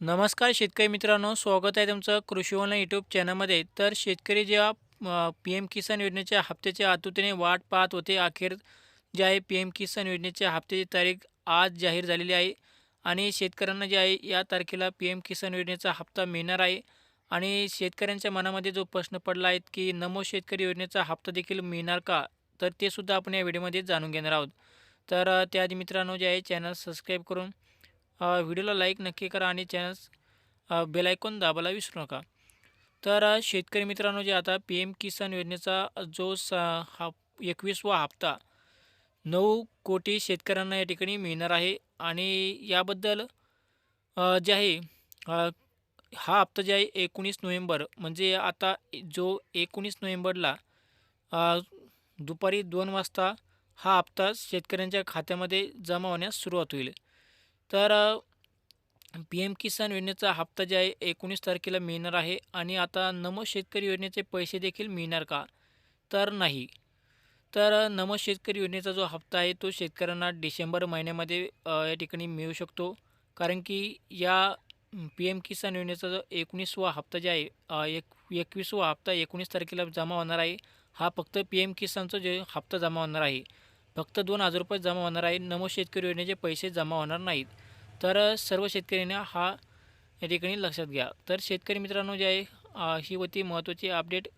नमस्कार शेतकरी मित्रांनो स्वागत आहे तुमचं कृषी ऑनलाईन यूट्यूब चॅनलमध्ये तर शेतकरी जेव्हा पी एम किसान योजनेच्या हप्त्याच्या आतुतीने वाट पाहत होते अखेर जे आहे पी एम किसान योजनेच्या हप्त्याची तारीख आज जाहीर झालेली आहे. आणि शेतकऱ्यांना जे आहे या तारखेला पी एम किसान योजनेचा हप्ता मिळणार आहे. आणि शेतकऱ्यांच्या मनामध्ये जो प्रश्न पडला आहे की नमो शेतकरी योजनेचा हप्ता देखील मिळणार का? तर ते सुद्धा आपण या व्हिडिओमध्ये जाणून घेणार आहोत. तर त्याआधी मित्रांनो जे आहे चॅनल सबस्क्राईब करून व्हिडिओला लाईक नक्की करा आणि चॅनल बेल आयकॉन दाबायला विसरू नका. तर शेतकरी मित्रांनो जे आता पी एम किसान योजनेचा जो स हा एकवीसवा हप्ता नऊ कोटी शेतकऱ्यांना या ठिकाणी मिळणार आहे आणि याबद्दल जे आहे हा हप्ता जे आहे एकोणीस नोव्हेंबर म्हणजे आता जो एकोणीस नोव्हेंबरला दुपारी दोन वाजता हा हप्ता शेतकऱ्यांच्या खात्यामध्ये जमा होण्यास सुरुवात होईल. तर पी एम किसान योजनेचा हप्ता जे आहे एकोणीस तारखेला मिळणार आहे आणि आता नमो शेतकरी योजनेचे पैसे देखील मिळणार का? तर नाही. तर नमो शेतकरी योजनेचा जो हप्ता आहे तो शेतकऱ्यांना डिसेंबर महिन्यामध्ये या ठिकाणी मिळू शकतो. कारण की या पी एम किसान योजनेचा जो एकोणीसवा हप्ता जे आहे एक एकवीसवा हप्ता एकोणीस तारखेला जमा होणार आहे. हा फक्त पी एम किसानचा जे हप्ता जमा होणार आहे. फक्त दोन हजार रुपये जमा होणार आहे. नमो शेतकरी योजनेचे पैसे जमा होणार नाहीत. तर सर्व शेतकऱ्यांना हा या ठिकाणी लक्षात घ्या. तर शेतकरी मित्रांनो जे आहे ही होती महत्त्वाची अपडेट